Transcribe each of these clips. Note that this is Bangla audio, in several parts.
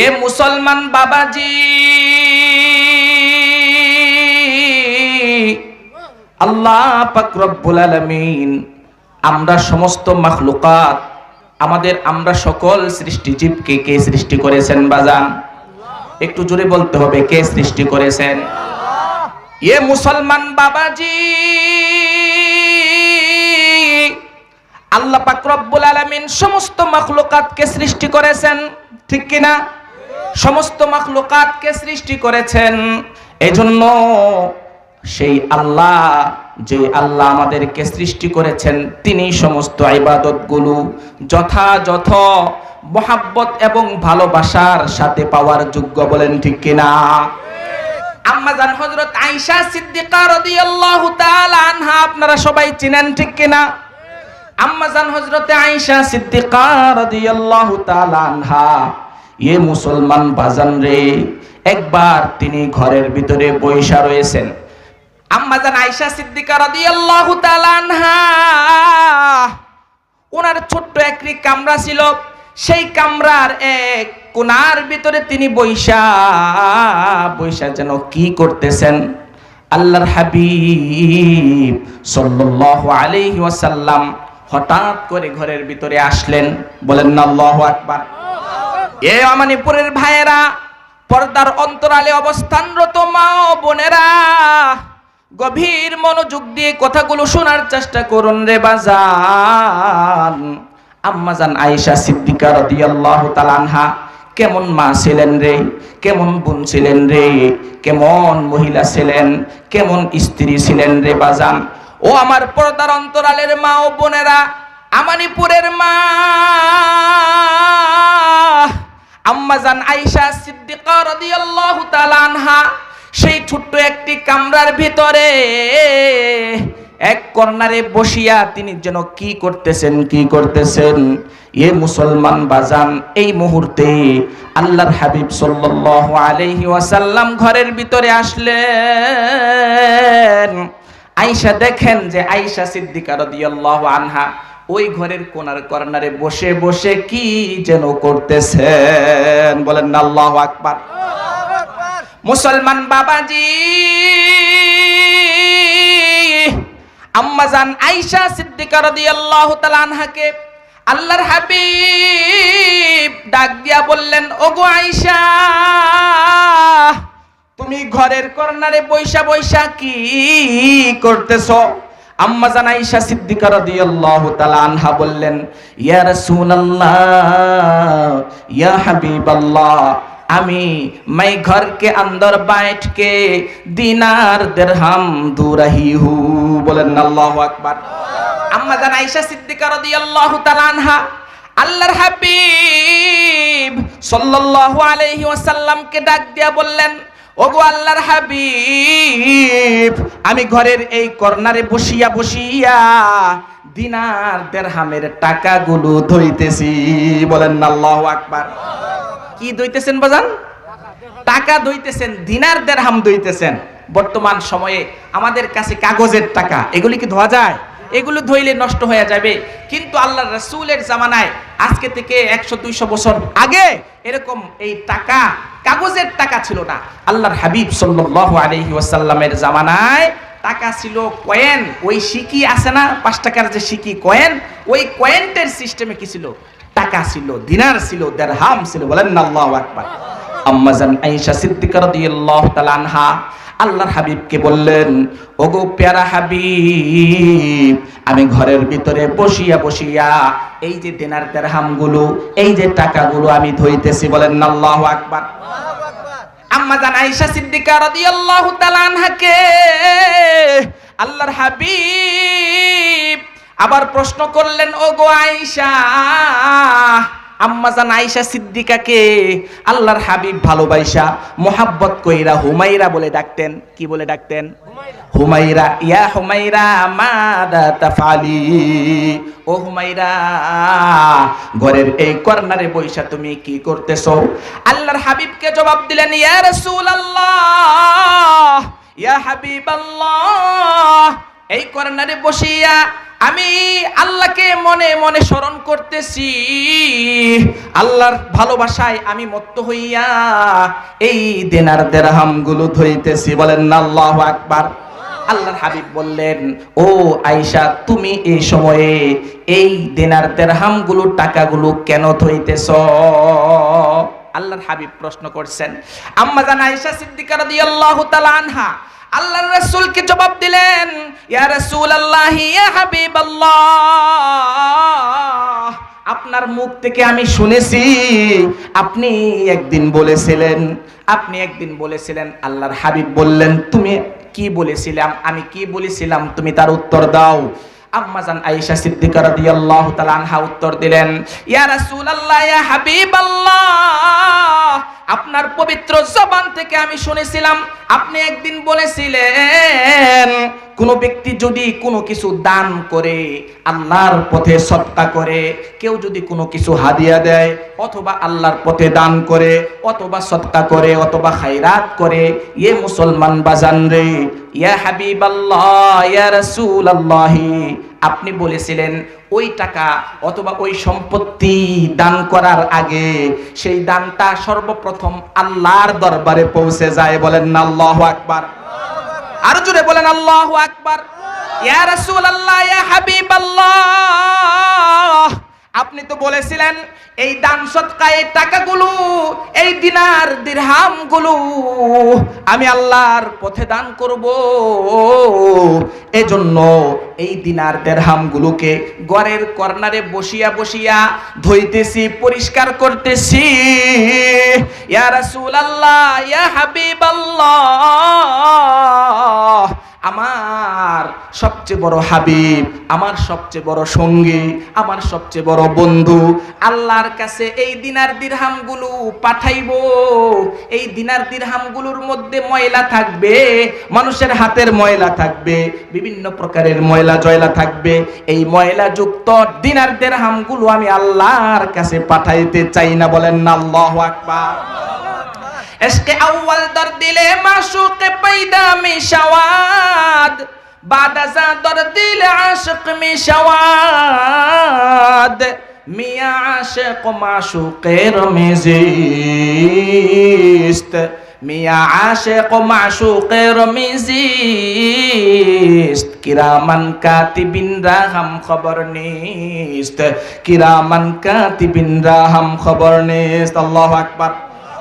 এ মুসলমান বাবাজি। আল্লাহ রব্বুল আলামিন, আমরা সমস্ত মাখলুকাত, আমাদের আমরা সকল সৃষ্টিজীবকে কে সৃষ্টি করেছেন বাজান? একটু জোরে বলতে হবে, কে সৃষ্টি করেছেন? এ মুসলমান বাবাজি। আল্লাহ রব্বুল আলামিন সমস্ত মাখলুকাতকে সৃষ্টি করেছেন, ঠিক কিনা? সমস্ত মাখলুকাতকে সৃষ্টি করেছেন। এজন্য সেই আল্লাহ, যে আল্লাহ আমাদেরকে সৃষ্টি করেছেন, তিনি সমস্ত ইবাদতগুলো যথাযথ মহাব্বত এবং ভালোবাসার সাথে পাওয়ার যোগ্য বলেন ঠিক কিনা? আম্মাজান হযরত আয়েশা সিদ্দিকা রাদিয়াল্লাহু তাআলা আনহা, আপনারা সবাই চিনেন ঠিক কিনা? আম্মাজান হযরতে আয়েশা সিদ্দিকা রাদিয়াল্লাহু তাআলা আনহা এ মুসলমান বাজান রে, একবার তিনি ঘরের ভিতরে বৈশা রয়েছেন। আম্মাজান আয়েশা সিদ্দিকা রাদিয়াল্লাহু তাআলা ওনার ছোট্ট একটি কামরা ছিল। সেই কামরার এক কোনার ভিতরে তিনি বৈশা বৈশা যেন কি করতেছেন? আল্লাহর হাবিব সাল্লাল্লাহু আলাইহি হঠাৎ করে ঘরের ভিতরে আসলেন। বলেন না আল্লাহু আকবার। এ ভাইয়েরা, পর্দার অন্তরালে অবস্থানরত মা ও বোনেরা, গভীর মনোযোগ দিয়ে কথাগুলো শোনার চেষ্টা করুন রে বাজান। আম্মাজান আয়েশা সিদ্দিকা রাদিয়াল্লাহু তাআলা আনহা, কেমন মা ছিলেন রে? কেমন বোন ছিলেন রে? কেমন মহিলা ছিলেন? কেমন স্ত্রী ছিলেন রে বাজান? ও আমার পর্দার অন্তরালের মা ও বোনেরা, আমানিপুরের মা। আম্মাজান আয়েশা সিদ্দিকা রাদিয়াল্লাহু আনহা, সেই ছোট্ট একটি কামরার ভিতরে এক কর্নারে বসিয়া তিনি যেন কি করতেছেন কি করতেছেন? এ মুসলমান বাজান, এই মুহূর্তে আল্লাহর হাবিব সাল্লাল্লাহু আলাইহি ওয়াসাল্লাম ঘরের ভিতরে আসলেন। আয়েশা দেখেন যে আয়েশা সিদ্দিকা রাদিয়াল্লাহু আনহা ওই ঘরের কোনার কর্নারে বসে বসে কি যেন করতেছেন? বলেন না, আল্লাহু আকবার। মুসলমান বাবাজি আম্মাজান আয়েশা সিদ্দিকা রাদিয়াল্লাহু তাআলা আনহাকে আল্লাহর হাবিব ডাক দিয়া বললেন, ওগো আয়েশা, তুমি ঘরের কর্নারে বৈশা বৈশা কি করতেছো? আম্মা জান আয়েশা সিদ্দিকা রাদিয়াল্লাহু তাআলা আনহা বললেন ইয়া রাসূলুল্লাহ ইয়া হাবিবাল্লাহ আমি मैं घर के अंदर बैठ के दिनार दिरहम दू रही हूँ বলেন আল্লাহু আকবার আম্মা জান আয়েশা সিদ্দিকা রাদিয়াল্লাহু তাআলা আনহা আল্লাহর হাবিব সাল্লাল্লাহু আলাইহি ওয়াসাল্লামকে ডাক দিয়া বললেন ওগো আল্লাহর হাবিব, আমি ঘরের এই কর্নারে বসিয়া বসিয়া দিনার দেড়হামের টাকাগুলো ধইতেছি বলেন আল্লাহু আকবার। কি দইতেছেন বাজান? টাকা দইতেছেন দিনার দেড়হাম দইতেছেন বর্তমান সময়ে আমাদের কাছে কাগজের টাকা, এগুলি কি ধোয়া যায়? এগুলো ধইলে নষ্ট হয়ে যাবে। কিন্তু আল্লাহ রসুলের জামানায় আজকে থেকে একশো, দুইশো বছর আগে এরকম এই টাকা কাগজের টাকা ছিল না। আল্লাহর হাবিব সাল্লাল্লাহু আলাইহি ওয়াসাল্লামের জামানায় টাকা ছিল কয়েন। ওই সিকি আছে না? পাঁচ টাকার যে সিকি কয়েন, ওই কয়েনটের সিস্টেমে কি ছিল? টাকা ছিল, দিনার ছিল দেরহাম ছিল। বলেন আল্লাহু আকবার। আম্মাজান আয়েশা সিদ্দিকা রাদিয়াল্লাহু তাআলা আনহা আল্লাহর হাবিবকে বললেন, ওগো প্যারা হাবিব, আমি ঘরের ভিতরে বসিয়া বসিয়া এই যে দেনার দেড়হামগুলো, এই যে টাকাগুলো আমি ধইতেছি বলেন আল্লাহু আকবার। আম্মা জান আয়েশা সিদ্দিকা রাদিয়াল্লাহু তাআলা আনহাকে, আল্লাহর হাবিব আবার প্রশ্ন করলেন, ওগো আয়েশা আম্মা জান আয়েশা সিদ্দিকাকে আল্লাহর হাবিব ভালোবাসা মোহাব্বত কইরা হুমাইরা বলে ডাকতেন। কি বলে ডাকতেন? হুমাইরা ইয়া হুমাইরা মাদা তাফালি। ও হুমাইরা ঘরের এই কর্নারে বইসা তুমি কি করতেছো? আল্লাহর হাবিবকে জবাব দিলেন, ইয়া রাসূলুল্লাহ, ইয়া হাবিবাল্লাহ। এই কর্নারে বসিয়া আমি আল্লাহকে মনে মনে স্মরণ করতেছি। আল্লাহর ভালোবাসায় আমি মত্ত হইয়া এই দেনার দেরহামগুলো ধইতেছি বলেন আল্লাহ আকবার। আল্লাহর হাবিব বললেন, ও আয়েশা, তুমি এই সময়ে এই দেনার দেরহামগুলো টাকাগুলো কেন ধইতেছ আল্লাহর হাবিব প্রশ্ন করছেন, আম্মা জান আয়েশা সিদ্দিকা রাদিয়াল্লাহু তাআলা আনহা আল্লাহর রাসূলকে জবাব দিলেন, ইয়া রাসূলুল্লাহ, ইয়া হাবিবাল্লাহ। আপনার মুখ থেকে আমি শুনেছি, আপনি একদিন বলেছিলেন, আপনি একদিন বলেছিলেন, আল্লাহর হাবিব বললেন, তুমি কি বলেছিলাম? আমি কি বলেছিলাম? তুমি তার উত্তর দাও। আম্মাজান আয়েশা সিদ্দিকা রাদিয়াল্লাহু তাআলা আনহা উত্তর দিলেন, ইয়া রাসূলুল্লাহ, ইয়া হাবিবাল্লাহ। আপনার পবিত্র জবান থেকে আমি শুনেছিলাম, আপনি একদিন বলেছিলেন, কোন ব্যক্তি যদি কোনো কিছু দান করে, আল্লাহর পথে সৎকা করে, কেউ যদি কোনো কিছু হাদিয়া দেয়, অথবা আল্লাহর পথে দান করে, অথবা সৎকা করে, অথবা খায়রাত করে ইয়ে মুসলমান বাজান রে, ইয়া হাবিবাল্লাহ, ইয়া রাসূলুল্লাহ আপনি বলেছিলেন, ওই টাকা অথবা ওই সম্পত্তি দান করার আগে সেই দানটা সর্বপ্রথম আল্লাহর দরবারে পৌঁছে যায়। বলেন না আল্লাহ আকবার। আর জুড়ে বলেন, আল্লাহ আকবার। ইয়া রাসূলুল্লাহ, ইয়া হাবিবাল্লাহ। আপনি তো বলেছিলেন, এই দান সৎকা এই টাকাগুলো, এই দিনার দিরহামগুলো আমি আল্লাহর পথে দান করব। এজন্য এই দিনার দেরহামগুলোকে ঘরের কর্নারে বসিয়া বসিয়া ধুইতেছি, পরিষ্কার করতেছি। ইয়া রাসূলুল্লাহ, ইয়া হাবিবাল্লাহ আমার সবচেয়ে বড় হাবিব, আমার সবচেয়ে বড় সঙ্গী, আমার সবচেয়ে বড় বন্ধু, আল্লাহর কাছে এই দিনার দিরহামগুলো পাঠাইবো। এই দিনার দিরহামগুলোর মধ্যে ময়লা থাকবে, মানুষের হাতের ময়লা থাকবে, বিভিন্ন প্রকারের ময়লা জয়লা থাকবে। এই ময়লা যুক্ত দিনার দিরহামগুলো আমি আল্লাহর কাছে পাঠাইতে চাই না, বলেন না, আল্লাহু আকবার। इश्क अव्वल दर दिले माशूक पैदा में शवाद बाद अजा दर दिल आशिक में शवाद मियाँ आशिक माशूक रमेजिस्त मियाँ आशिक माशूक रमेजिस्त किरामन कातिबिन राहम खबर निस्त किरामन कातिबिन राहम खबर निस्त अल्लाह अकबर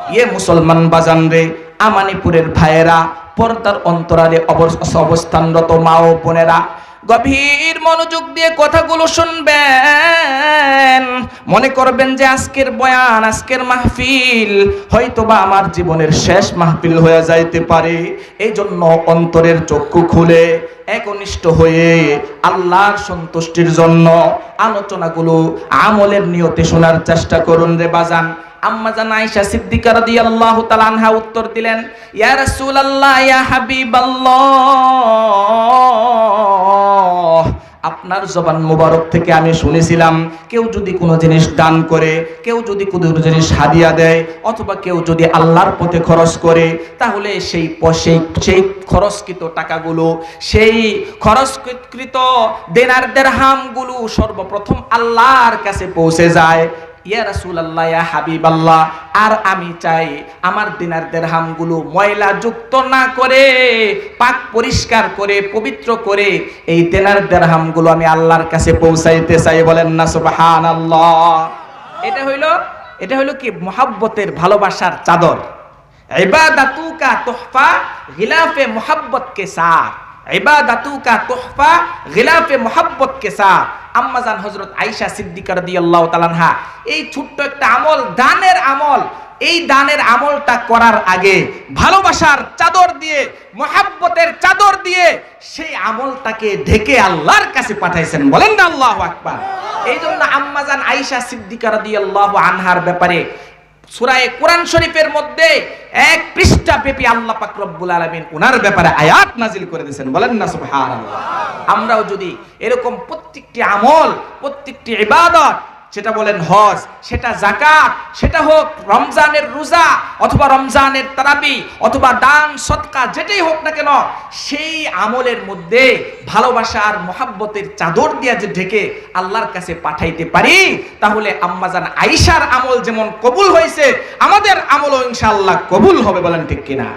ইয়ে মুসলমান বাজান রে, আমানিপুরের ভাইয়েরা, পর্দার অন্তরালে অবস- অবস্থানরত মা ও বোনেরা, গভীর মনোযোগ দিয়ে কথাগুলো শুনবেন। মনে করবেন যে আজকের বয়ান, আজকের মাহফিল, হয়তোবা আমার জীবনের শেষ মাহফিল হয়ে যাইতে পারে। এই জন্য অন্তরের চক্ষু খুলে একনিষ্ঠ হয়ে আল্লাহর সন্তুষ্টির জন্য আলোচনাগুলো আমলের নিয়তে শোনার চেষ্টা করুন রে বাজান। আম্মা জান সিদ্দিকা রাদিয়াল্লাহু তাআলা আনহা উত্তর দিলেন, ইয়া রাসূলুল্লাহ, ইয়া হাবিবাল্লাহ। আপনার জবান মোবারক থেকে আমি শুনেছিলাম, কেউ যদি কোনো জিনিস দান করে, কেউ যদি কোনো জিনিস হাদিয়া দেয়, অথবা কেউ যদি আল্লাহর পথে খরচ করে, তাহলে সেই সেই সেই খরচকৃত টাকাগুলো, সেই খরচকৃত দেনার দেরহামগুলো সর্বপ্রথম আল্লাহর কাছে পৌঁছে যায়। ইয়া রাসূলুল্লাহ, ইয়া হাবিবাল্লাহ, আর আমি চাই আমার দিনার দেরহামগুলো ময়লা যুক্ত না করে, পাক পরিষ্কার করে, পবিত্র করে এই দেনার দেরহামগুলো আমি আল্লাহর কাছে পৌঁছাইতে চাই বলেন না, সুবহানাল্লাহ। এটা হইল এটা হইল কি? মোহাব্বতের ভালোবাসার চাদর। ইবাদাতুকা তুহফা গিলাফে মোহাব্বত কে সাথ ইবাদাতুকা তুহফা গিলাফে মোহাব্বত কে সাথ। আম্মাজান হযরত আয়েশা সিদ্দিকা রাদিয়াল্লাহু তাআলা আনহা, এই ছোট্ট একটা আমল, দানের আমল, এই দানের আমলটা করার আগে ভালোবাসার চাদর দিয়ে, মোহাব্বতের চাদর দিয়ে সেই আমলটাকে ঢেকে আল্লাহর কাছে পাঠাইছেন। বলেন না আল্লাহু আকবার। এই জন্য আম্মাজান আয়েশা সিদ্দিকা রাদিয়াল্লাহু আনহার ব্যাপারে সূরায়ে কোরআন শরীফের মধ্যে এক পৃষ্ঠা পেপি আল্লাহ পাক রব্বুল আলামিন উনার ব্যাপারে আয়াত নাজিল করে দিয়েছেন। বলেন না, সুবহানাল্লাহ। আমরাও যদি এরকম প্রত্যেকটি আমল, প্রত্যেকটি ইবাদত সেটা বলেন হজ, সেটা জাকাত সেটা হোক রমজানের রোজা অথবা রমজানের তারাবি অথবা দান, সৎকা, যেটাই হোক না কেন, সেই আমলের মধ্যে ভালোবাসা আর মহাব্বতের চাদর দিয়া যে ঢেকে আল্লাহর কাছে পাঠাইতে পারি, তাহলে আম্মাজান আইসার আমল যেমন কবুল হয়েছে, আমাদের আমলও ইনশাআল্লাহ কবুল হবে বলেন ঠিক কিনা?